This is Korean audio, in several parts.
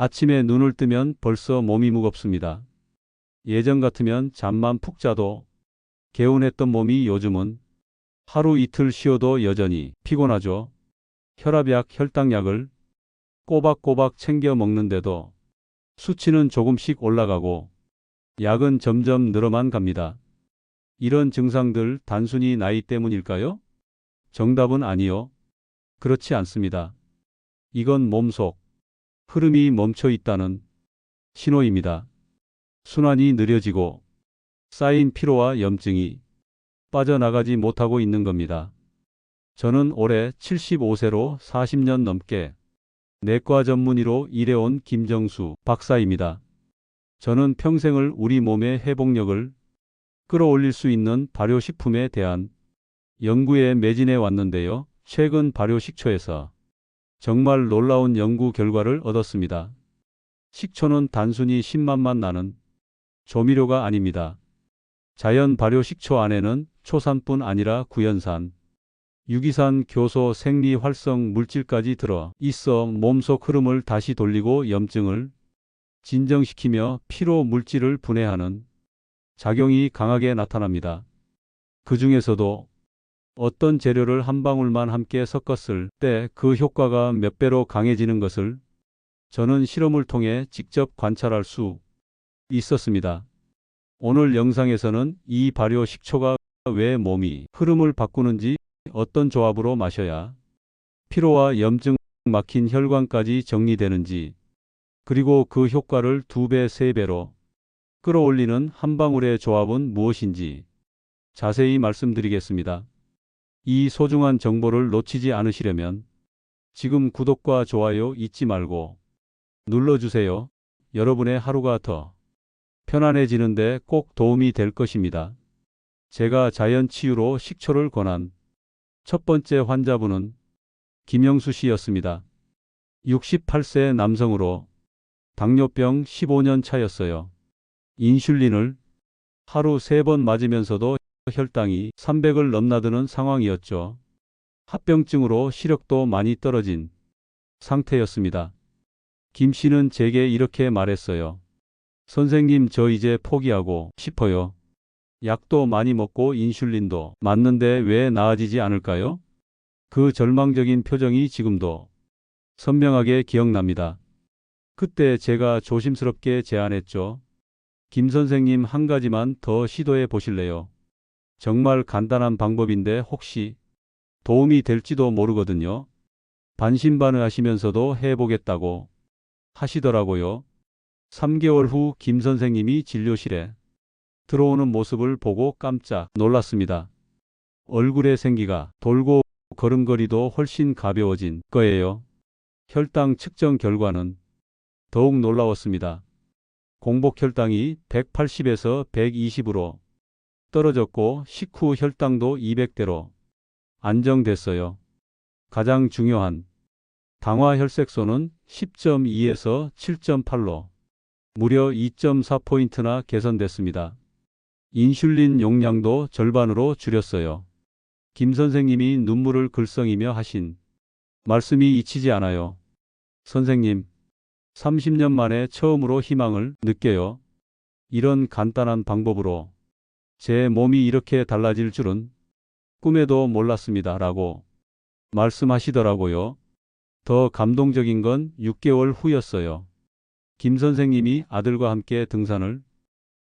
아침에 눈을 뜨면 벌써 몸이 무겁습니다. 예전 같으면 잠만 푹 자도 개운했던 몸이 요즘은 하루 이틀 쉬어도 여전히 피곤하죠. 혈압약, 혈당약을 꼬박꼬박 챙겨 먹는데도 수치는 조금씩 올라가고 약은 점점 늘어만 갑니다. 이런 증상들 단순히 나이 때문일까요? 정답은 아니요. 그렇지 않습니다. 이건 몸속 흐름이 멈춰 있다는 신호입니다. 순환이 느려지고 쌓인 피로와 염증이 빠져나가지 못하고 있는 겁니다. 저는 올해 75세로 40년 넘게 내과 전문의로 일해온 김정수 박사입니다. 저는 평생을 우리 몸의 회복력을 끌어올릴 수 있는 발효식품에 대한 연구에 매진해 왔는데요. 최근 발효식초에서 정말 놀라운 연구 결과를 얻었습니다. 식초는 단순히 신맛만 나는 조미료가 아닙니다. 자연 발효 식초 안에는 초산뿐 아니라 구연산, 유기산, 교소, 생리 활성 물질까지 들어 있어 몸속 흐름을 다시 돌리고 염증을 진정시키며 피로 물질을 분해하는 작용이 강하게 나타납니다. 그 중에서도 어떤 재료를 한 방울만 함께 섞었을 때 그 효과가 몇 배로 강해지는 것을 저는 실험을 통해 직접 관찰할 수 있었습니다. 오늘 영상에서는 이 발효 식초가 왜 몸이 흐름을 바꾸는지 어떤 조합으로 마셔야 피로와 염증 막힌 혈관까지 정리되는지 그리고 그 효과를 두 배, 세 배로 끌어올리는 한 방울의 조합은 무엇인지 자세히 말씀드리겠습니다. 이 소중한 정보를 놓치지 않으시려면 지금 구독과 좋아요 잊지 말고 눌러주세요. 여러분의 하루가 더 편안해지는데 꼭 도움이 될 것입니다. 제가 자연 치유로 식초를 권한 첫 번째 환자분은 김영수 씨였습니다. 68세 남성으로 당뇨병 15년 차였어요. 인슐린을 하루 3번 맞으면서도 혈당이 300을 넘나드는 상황이었죠. 합병증으로 시력도 많이 떨어진 상태였습니다. 김 씨는 제게 이렇게 말했어요. 선생님, 저 이제 포기하고 싶어요. 약도 많이 먹고 인슐린도 맞는데 왜 나아지지 않을까요? 그 절망적인 표정이 지금도 선명하게 기억납니다. 그때 제가 조심스럽게 제안했죠. 김 선생님 한 가지만 더 시도해 보실래요? 정말 간단한 방법인데 혹시 도움이 될지도 모르거든요. 반신반의하시면서도 해보겠다고 하시더라고요. 3개월 후 김 선생님이 진료실에 들어오는 모습을 보고 깜짝 놀랐습니다. 얼굴의 생기가 돌고 걸음걸이도 훨씬 가벼워진 거예요. 혈당 측정 결과는 더욱 놀라웠습니다. 공복 혈당이 180에서 120으로 떨어졌고 식후 혈당도 200대로 안정됐어요. 가장 중요한 당화 혈색소는 10.2에서 7.8로 무려 2.4포인트나 개선됐습니다. 인슐린 용량도 절반으로 줄였어요. 김 선생님이 눈물을 글썽이며 하신 말씀이 잊히지 않아요. 선생님, 30년 만에 처음으로 희망을 느껴요. 이런 간단한 방법으로 제 몸이 이렇게 달라질 줄은 꿈에도 몰랐습니다. 라고 말씀하시더라고요. 더 감동적인 건 6개월 후였어요. 김 선생님이 아들과 함께 등산을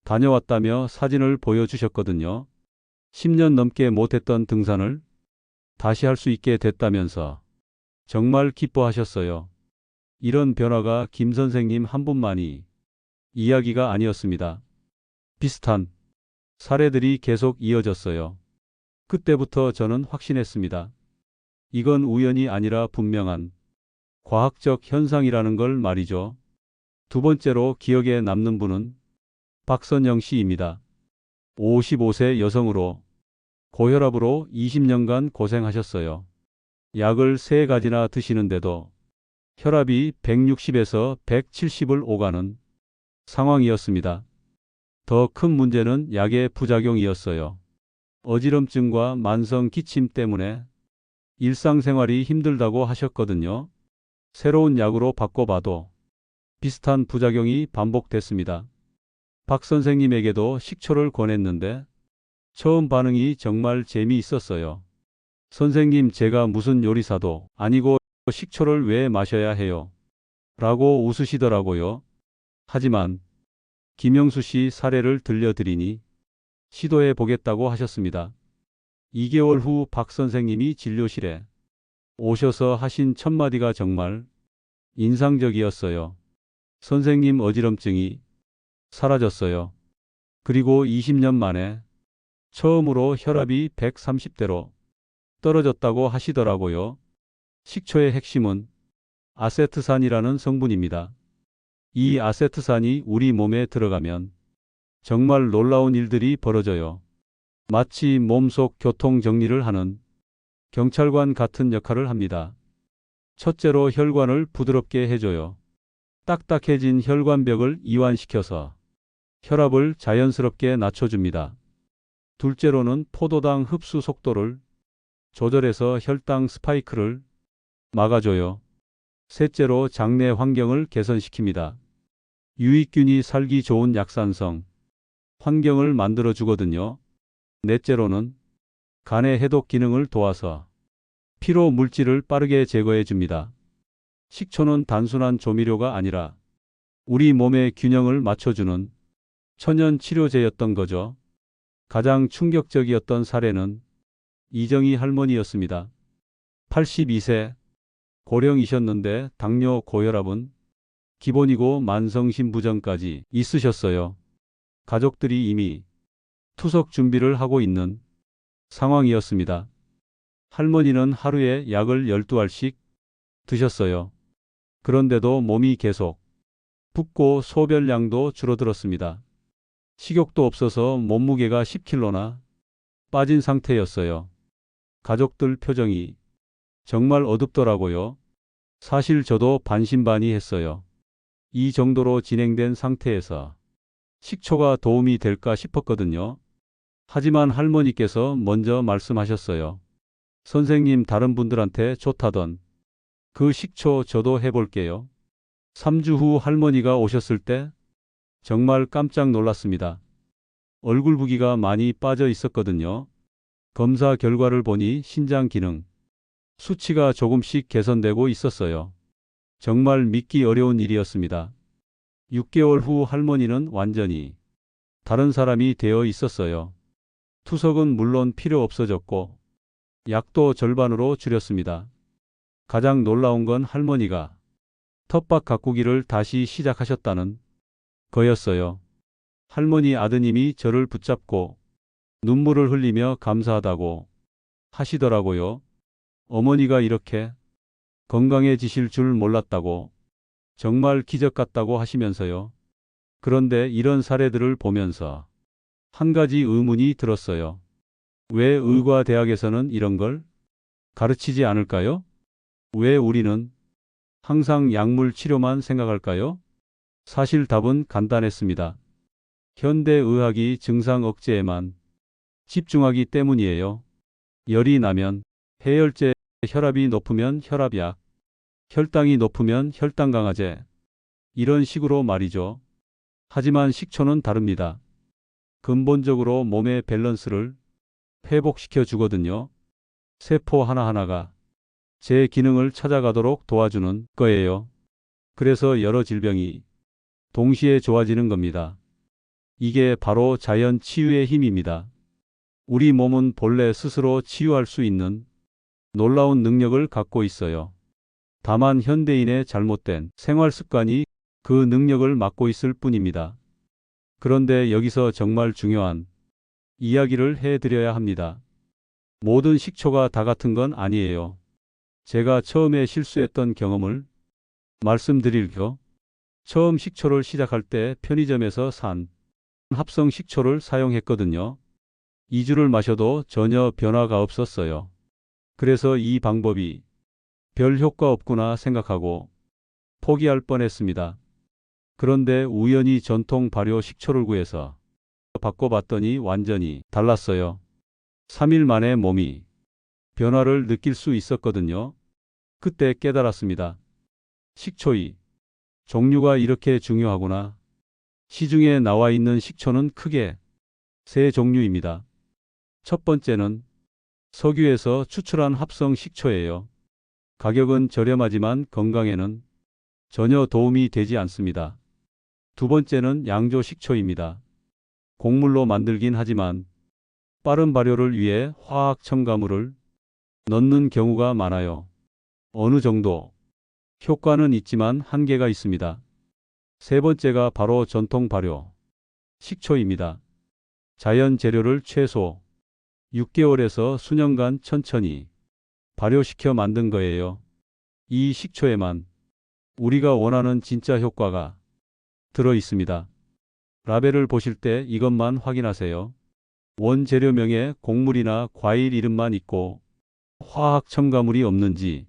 다녀왔다며 사진을 보여주셨거든요. 10년 넘게 못했던 등산을 다시 할 수 있게 됐다면서 정말 기뻐하셨어요. 이런 변화가 김 선생님 한 분만이 이야기가 아니었습니다. 비슷한 사례들이 계속 이어졌어요. 그때부터 저는 확신했습니다. 이건 우연이 아니라 분명한 과학적 현상이라는 걸 말이죠. 두 번째로 기억에 남는 분은 박선영 씨입니다. 55세 여성으로 고혈압으로 20년간 고생하셨어요. 약을 3가지나 드시는데도 혈압이 160에서 170을 오가는 상황이었습니다. 더 큰 문제는 약의 부작용이었어요. 어지럼증과 만성 기침 때문에 일상생활이 힘들다고 하셨거든요. 새로운 약으로 바꿔봐도 비슷한 부작용이 반복됐습니다. 박 선생님에게도 식초를 권했는데 처음 반응이 정말 재미있었어요. 선생님, 제가 무슨 요리사도 아니고 식초를 왜 마셔야 해요? 라고 웃으시더라고요. 하지만 김영수 씨 사례를 들려드리니 시도해 보겠다고 하셨습니다. 2개월 후 박 선생님이 진료실에 오셔서 하신 첫 마디가 정말 인상적이었어요. 선생님 어지럼증이 사라졌어요. 그리고 20년 만에 처음으로 혈압이 130대로 떨어졌다고 하시더라고요. 식초의 핵심은 아세트산이라는 성분입니다. 이 아세트산이 우리 몸에 들어가면 정말 놀라운 일들이 벌어져요. 마치 몸속 교통 정리를 하는 경찰관 같은 역할을 합니다. 첫째로 혈관을 부드럽게 해줘요. 딱딱해진 혈관벽을 이완시켜서 혈압을 자연스럽게 낮춰줍니다. 둘째로는 포도당 흡수 속도를 조절해서 혈당 스파이크를 막아줘요. 셋째로 장내 환경을 개선시킵니다. 유익균이 살기 좋은 약산성 환경을 만들어 주거든요. 넷째로는 간의 해독 기능을 도와서 피로 물질을 빠르게 제거해 줍니다. 식초는 단순한 조미료가 아니라 우리 몸의 균형을 맞춰주는 천연 치료제였던 거죠. 가장 충격적이었던 사례는 이정희 할머니였습니다. 82세 고령이셨는데 당뇨 고혈압은 기본이고 만성심부전까지 있으셨어요. 가족들이 이미 투석 준비를 하고 있는 상황이었습니다. 할머니는 하루에 약을 12알씩 드셨어요. 그런데도 몸이 계속 붓고 소변량도 줄어들었습니다. 식욕도 없어서 몸무게가 10kg나 빠진 상태였어요. 가족들 표정이 정말 어둡더라고요. 사실 저도 반신반의했어요. 이 정도로 진행된 상태에서 식초가 도움이 될까 싶었거든요. 하지만 할머니께서 먼저 말씀하셨어요. 선생님 다른 분들한테 좋다던 그 식초 저도 해볼게요. 3주 후 할머니가 오셨을 때 정말 깜짝 놀랐습니다. 얼굴 부기가 많이 빠져 있었거든요. 검사 결과를 보니 신장 기능, 수치가 조금씩 개선되고 있었어요. 정말 믿기 어려운 일이었습니다. 6개월 후 할머니는 완전히 다른 사람이 되어 있었어요. 투석은 물론 필요 없어졌고 약도 절반으로 줄였습니다. 가장 놀라운 건 할머니가 텃밭 가꾸기를 다시 시작하셨다는 거였어요. 할머니 아드님이 저를 붙잡고 눈물을 흘리며 감사하다고 하시더라고요. 어머니가 이렇게 건강해지실 줄 몰랐다고 정말 기적 같다고 하시면서요. 그런데 이런 사례들을 보면서 한 가지 의문이 들었어요. 왜 의과 대학에서는 이런 걸 가르치지 않을까요? 왜 우리는 항상 약물 치료만 생각할까요? 사실 답은 간단했습니다. 현대의학이 증상 억제에만 집중하기 때문이에요. 열이 나면 해열제, 혈압이 높으면 혈압약, 혈당이 높으면 혈당 강화제. 이런 식으로 말이죠. 하지만 식초는 다릅니다. 근본적으로 몸의 밸런스를 회복시켜 주거든요. 세포 하나하나가 제 기능을 찾아가도록 도와주는 거예요. 그래서 여러 질병이 동시에 좋아지는 겁니다. 이게 바로 자연 치유의 힘입니다. 우리 몸은 본래 스스로 치유할 수 있는 놀라운 능력을 갖고 있어요. 다만 현대인의 잘못된 생활 습관이 그 능력을 막고 있을 뿐입니다. 그런데 여기서 정말 중요한 이야기를 해드려야 합니다. 모든 식초가 다 같은 건 아니에요. 제가 처음에 실수했던 경험을 말씀드릴게요. 처음 식초를 시작할 때 편의점에서 산 합성 식초를 사용했거든요. 2주를 마셔도 전혀 변화가 없었어요. 그래서 이 방법이 별 효과 없구나 생각하고 포기할 뻔했습니다. 그런데 우연히 전통 발효 식초를 구해서 바꿔봤더니 완전히 달랐어요. 3일 만에 몸이 변화를 느낄 수 있었거든요. 그때 깨달았습니다. 식초이 종류가 이렇게 중요하구나. 시중에 나와 있는 식초는 크게 세 종류입니다. 첫 번째는 석유에서 추출한 합성 식초예요. 가격은 저렴하지만 건강에는 전혀 도움이 되지 않습니다. 두 번째는 양조 식초입니다. 곡물로 만들긴 하지만 빠른 발효를 위해 화학 첨가물을 넣는 경우가 많아요. 어느 정도 효과는 있지만 한계가 있습니다. 세 번째가 바로 전통 발효 식초입니다. 자연 재료를 최소 6개월에서 수년간 천천히 발효시켜 만든 거예요. 이 식초에만 우리가 원하는 진짜 효과가 들어 있습니다. 라벨을 보실 때 이것만 확인하세요. 원재료명에 곡물이나 과일 이름만 있고 화학 첨가물이 없는지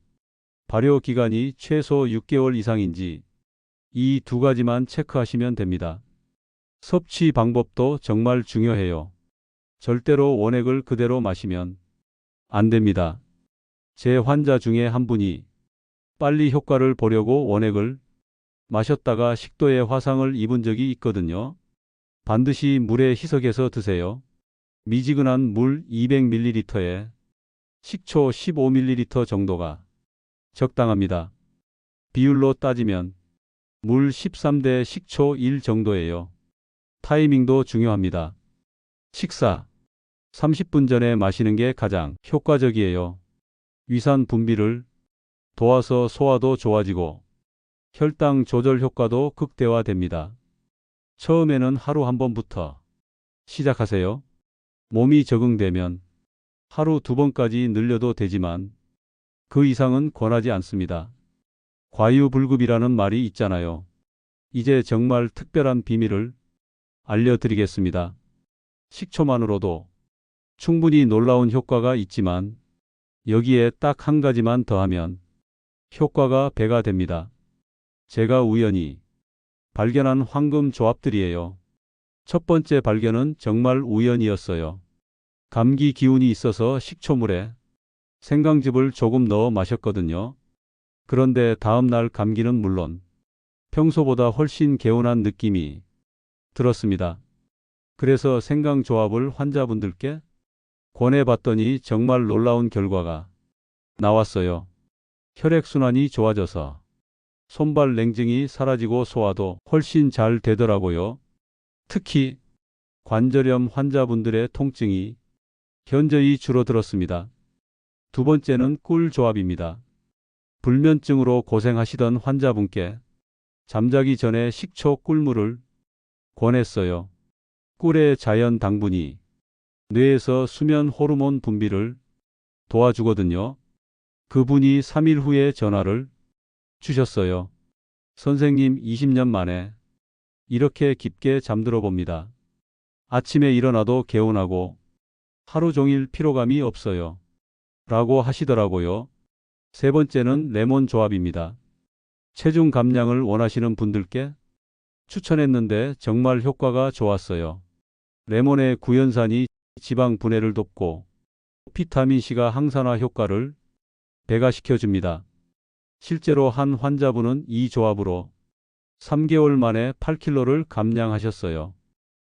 발효 기간이 최소 6개월 이상인지 이 두 가지만 체크하시면 됩니다. 섭취 방법도 정말 중요해요. 절대로 원액을 그대로 마시면 안 됩니다. 제 환자 중에 한 분이 빨리 효과를 보려고 원액을 마셨다가 식도에 화상을 입은 적이 있거든요. 반드시 물에 희석해서 드세요. 미지근한 물 200ml에 식초 15ml 정도가 적당합니다. 비율로 따지면 물 13대 식초 1 정도예요. 타이밍도 중요합니다. 식사 30분 전에 마시는 게 가장 효과적이에요. 위산 분비를 도와서 소화도 좋아지고 혈당 조절 효과도 극대화됩니다. 처음에는 하루 한 번부터 시작하세요. 몸이 적응되면 하루 두 번까지 늘려도 되지만 그 이상은 권하지 않습니다. 과유불급이라는 말이 있잖아요. 이제 정말 특별한 비밀을 알려드리겠습니다. 식초만으로도 충분히 놀라운 효과가 있지만 여기에 딱 한 가지만 더하면 효과가 배가 됩니다. 제가 우연히 발견한 황금 조합들이에요. 첫 번째 발견은 정말 우연이었어요. 감기 기운이 있어서 식초물에 생강즙을 조금 넣어 마셨거든요. 그런데 다음 날 감기는 물론 평소보다 훨씬 개운한 느낌이 들었습니다. 그래서 생강 조합을 환자분들께 권해봤더니 정말 놀라운 결과가 나왔어요. 혈액순환이 좋아져서 손발 냉증이 사라지고 소화도 훨씬 잘 되더라고요. 특히 관절염 환자분들의 통증이 현저히 줄어들었습니다. 두 번째는 꿀 조합입니다. 불면증으로 고생하시던 환자분께 잠자기 전에 식초 꿀물을 권했어요. 꿀의 자연 당분이 뇌에서 수면 호르몬 분비를 도와주거든요. 그분이 3일 후에 전화를 주셨어요. 선생님 20년 만에 이렇게 깊게 잠들어 봅니다. 아침에 일어나도 개운하고 하루 종일 피로감이 없어요. 라고 하시더라고요. 세 번째는 레몬 조합입니다. 체중 감량을 원하시는 분들께 추천했는데 정말 효과가 좋았어요. 레몬의 구연산이 지방 분해를 돕고 비타민C가 항산화 효과를 배가시켜 줍니다. 실제로 한 환자분은 이 조합으로 3개월 만에 8kg를 감량하셨어요.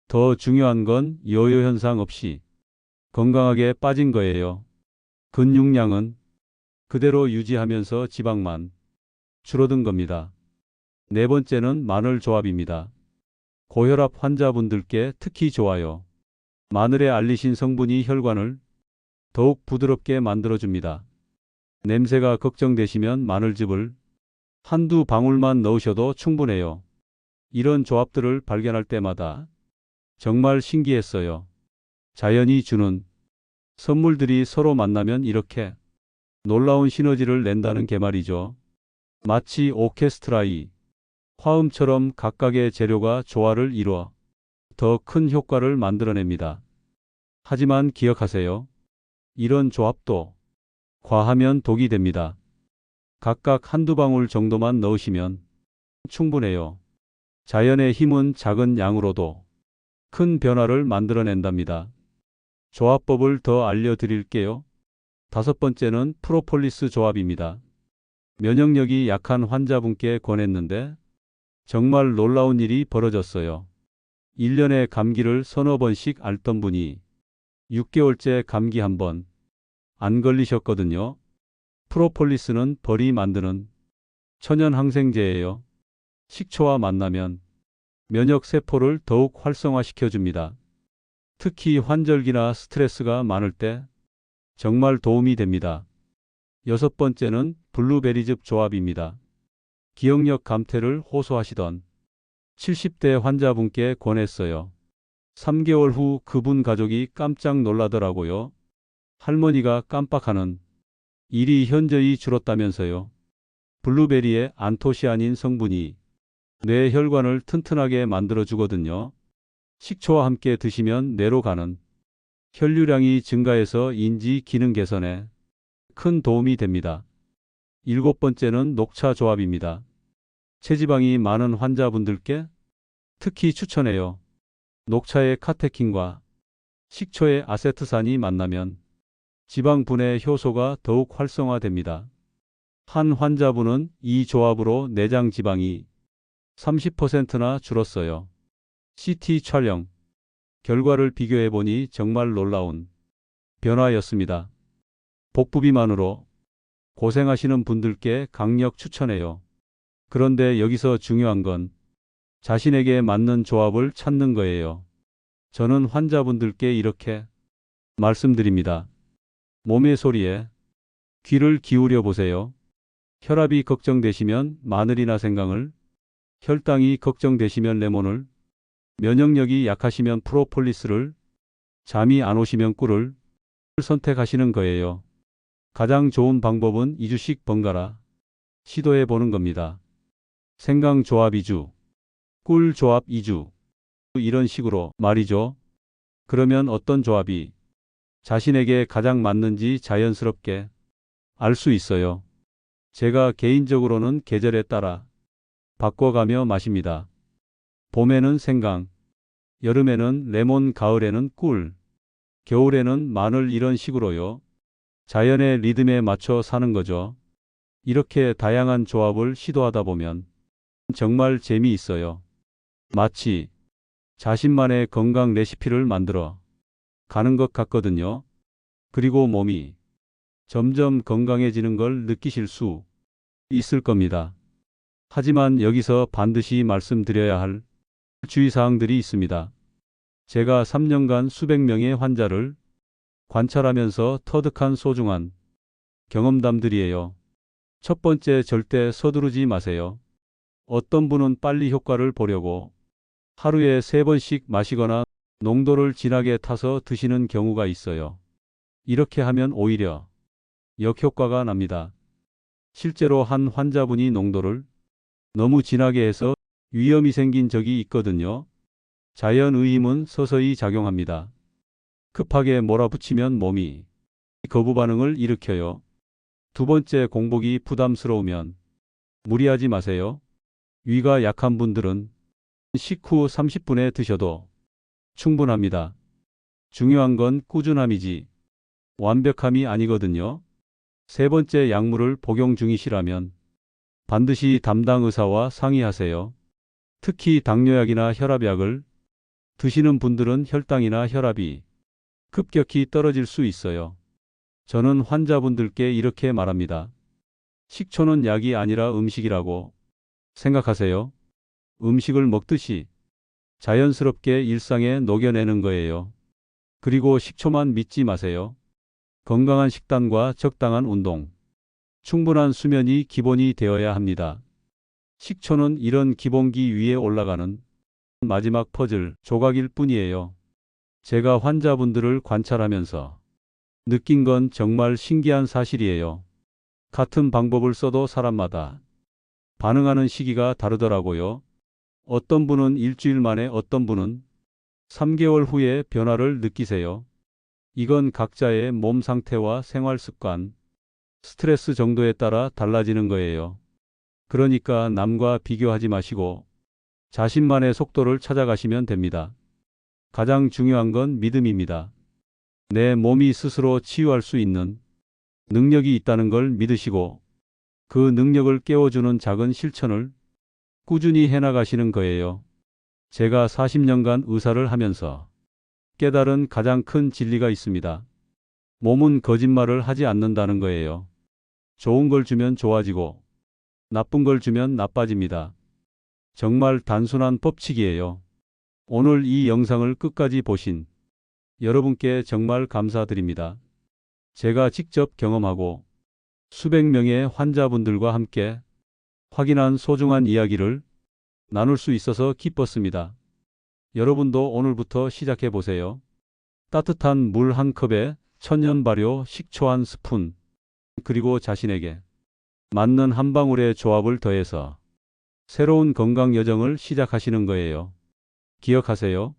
더 중요한 건 요요 현상 없이 건강하게 빠진 거예요. 근육량은 그대로 유지하면서 지방만 줄어든 겁니다. 네 번째는 마늘 조합입니다. 고혈압 환자분들께 특히 좋아요. 마늘에 알리신 성분이 혈관을 더욱 부드럽게 만들어줍니다. 냄새가 걱정되시면 마늘즙을 한두 방울만 넣으셔도 충분해요. 이런 조합들을 발견할 때마다 정말 신기했어요. 자연이 주는 선물들이 서로 만나면 이렇게 놀라운 시너지를 낸다는 게 말이죠. 마치 오케스트라이 화음처럼 각각의 재료가 조화를 이루어 더 큰 효과를 만들어냅니다. 하지만 기억하세요. 이런 조합도 과하면 독이 됩니다. 각각 한두 방울 정도만 넣으시면 충분해요. 자연의 힘은 작은 양으로도 큰 변화를 만들어낸답니다. 조합법을 더 알려드릴게요. 다섯 번째는 프로폴리스 조합입니다. 면역력이 약한 환자분께 권했는데 정말 놀라운 일이 벌어졌어요. 1년에 감기를 서너 번씩 앓던 분이 6개월째 감기 한 번 안 걸리셨거든요. 프로폴리스는 벌이 만드는 천연 항생제예요. 식초와 만나면 면역 세포를 더욱 활성화시켜 줍니다. 특히 환절기나 스트레스가 많을 때 정말 도움이 됩니다. 여섯 번째는 블루베리즙 조합입니다. 기억력 감퇴를 호소하시던 70대 환자분께 권했어요. 3개월 후 그분 가족이 깜짝 놀라더라고요. 할머니가 깜빡하는 일이 현저히 줄었다면서요. 블루베리의 안토시아닌 성분이 뇌 혈관을 튼튼하게 만들어 주거든요. 식초와 함께 드시면 뇌로 가는 혈류량이 증가해서 인지 기능 개선에 큰 도움이 됩니다. 일곱 번째는 녹차 조합입니다. 체지방이 많은 환자분들께 특히 추천해요. 녹차의 카테킨과 식초의 아세트산이 만나면 지방 분해 효소가 더욱 활성화됩니다. 한 환자분은 이 조합으로 내장 지방이 30%나 줄었어요. CT 촬영 결과를 비교해 보니 정말 놀라운 변화였습니다. 복부 비만으로 고생하시는 분들께 강력 추천해요. 그런데 여기서 중요한 건 자신에게 맞는 조합을 찾는 거예요. 저는 환자분들께 이렇게 말씀드립니다. 몸의 소리에 귀를 기울여 보세요. 혈압이 걱정되시면 마늘이나 생강을, 혈당이 걱정되시면 레몬을, 면역력이 약하시면 프로폴리스를, 잠이 안 오시면 꿀을 선택하시는 거예요. 가장 좋은 방법은 2주씩 번갈아 시도해 보는 겁니다. 생강 조합 2주, 꿀 조합 2주. 이런 식으로 말이죠. 그러면 어떤 조합이 자신에게 가장 맞는지 자연스럽게 알 수 있어요. 제가 개인적으로는 계절에 따라 바꿔가며 마십니다. 봄에는 생강, 여름에는 레몬, 가을에는 꿀, 겨울에는 마늘 이런 식으로요. 자연의 리듬에 맞춰 사는 거죠. 이렇게 다양한 조합을 시도하다 보면 정말 재미있어요. 마치 자신만의 건강 레시피를 만들어 가는 것 같거든요. 그리고 몸이 점점 건강해지는 걸 느끼실 수 있을 겁니다. 하지만 여기서 반드시 말씀드려야 할 주의사항들이 있습니다. 제가 3년간 수백 명의 환자를 관찰하면서 터득한 소중한 경험담들이에요. 첫 번째 절대 서두르지 마세요. 어떤 분은 빨리 효과를 보려고 하루에 세 번씩 마시거나 농도를 진하게 타서 드시는 경우가 있어요. 이렇게 하면 오히려 역효과가 납니다. 실제로 한 환자분이 농도를 너무 진하게 해서 위험이 생긴 적이 있거든요. 자연의임은 서서히 작용합니다. 급하게 몰아붙이면 몸이 거부 반응을 일으켜요. 두 번째 공복이 부담스러우면 무리하지 마세요. 위가 약한 분들은 식후 30분에 드셔도 충분합니다. 중요한 건 꾸준함이지 완벽함이 아니거든요. 세 번째 약물을 복용 중이시라면 반드시 담당 의사와 상의하세요. 특히 당뇨약이나 혈압약을 드시는 분들은 혈당이나 혈압이 급격히 떨어질 수 있어요. 저는 환자분들께 이렇게 말합니다. 식초는 약이 아니라 음식이라고 생각하세요. 음식을 먹듯이 자연스럽게 일상에 녹여내는 거예요. 그리고 식초만 믿지 마세요. 건강한 식단과 적당한 운동, 충분한 수면이 기본이 되어야 합니다. 식초는 이런 기본기 위에 올라가는 마지막 퍼즐 조각일 뿐이에요. 제가 환자분들을 관찰하면서 느낀 건 정말 신기한 사실이에요. 같은 방법을 써도 사람마다 반응하는 시기가 다르더라고요. 어떤 분은 일주일 만에 어떤 분은 3개월 후에 변화를 느끼세요. 이건 각자의 몸 상태와 생활 습관, 스트레스 정도에 따라 달라지는 거예요. 그러니까 남과 비교하지 마시고 자신만의 속도를 찾아가시면 됩니다. 가장 중요한 건 믿음입니다. 내 몸이 스스로 치유할 수 있는 능력이 있다는 걸 믿으시고 그 능력을 깨워주는 작은 실천을 꾸준히 해나가시는 거예요. 제가 40년간 의사를 하면서 깨달은 가장 큰 진리가 있습니다. 몸은 거짓말을 하지 않는다는 거예요. 좋은 걸 주면 좋아지고 나쁜 걸 주면 나빠집니다. 정말 단순한 법칙이에요. 오늘 이 영상을 끝까지 보신 여러분께 정말 감사드립니다. 제가 직접 경험하고 수백 명의 환자분들과 함께 확인한 소중한 이야기를 나눌 수 있어서 기뻤습니다. 여러분도 오늘부터 시작해 보세요. 따뜻한 물 한 컵에 천연 발효 식초 한 스푼, 그리고 자신에게 맞는 한 방울의 조합을 더해서 새로운 건강 여정을 시작하시는 거예요. 기억하세요.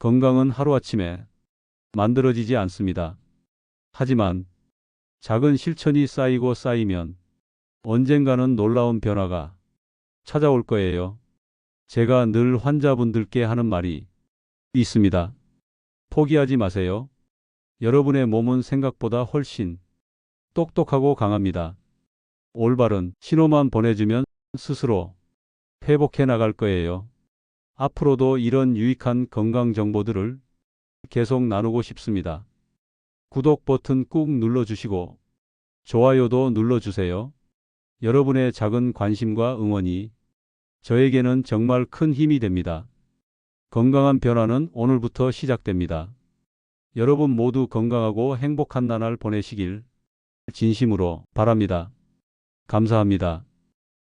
건강은 하루아침에 만들어지지 않습니다. 하지만 작은 실천이 쌓이고 쌓이면 언젠가는 놀라운 변화가 찾아올 거예요. 제가 늘 환자분들께 하는 말이 있습니다. 포기하지 마세요. 여러분의 몸은 생각보다 훨씬 똑똑하고 강합니다. 올바른 신호만 보내주면 스스로 회복해 나갈 거예요. 앞으로도 이런 유익한 건강 정보들을 계속 나누고 싶습니다. 구독 버튼 꾹 눌러주시고 좋아요도 눌러주세요. 여러분의 작은 관심과 응원이 저에게는 정말 큰 힘이 됩니다. 건강한 변화는 오늘부터 시작됩니다. 여러분 모두 건강하고 행복한 나날 보내시길 진심으로 바랍니다. 감사합니다.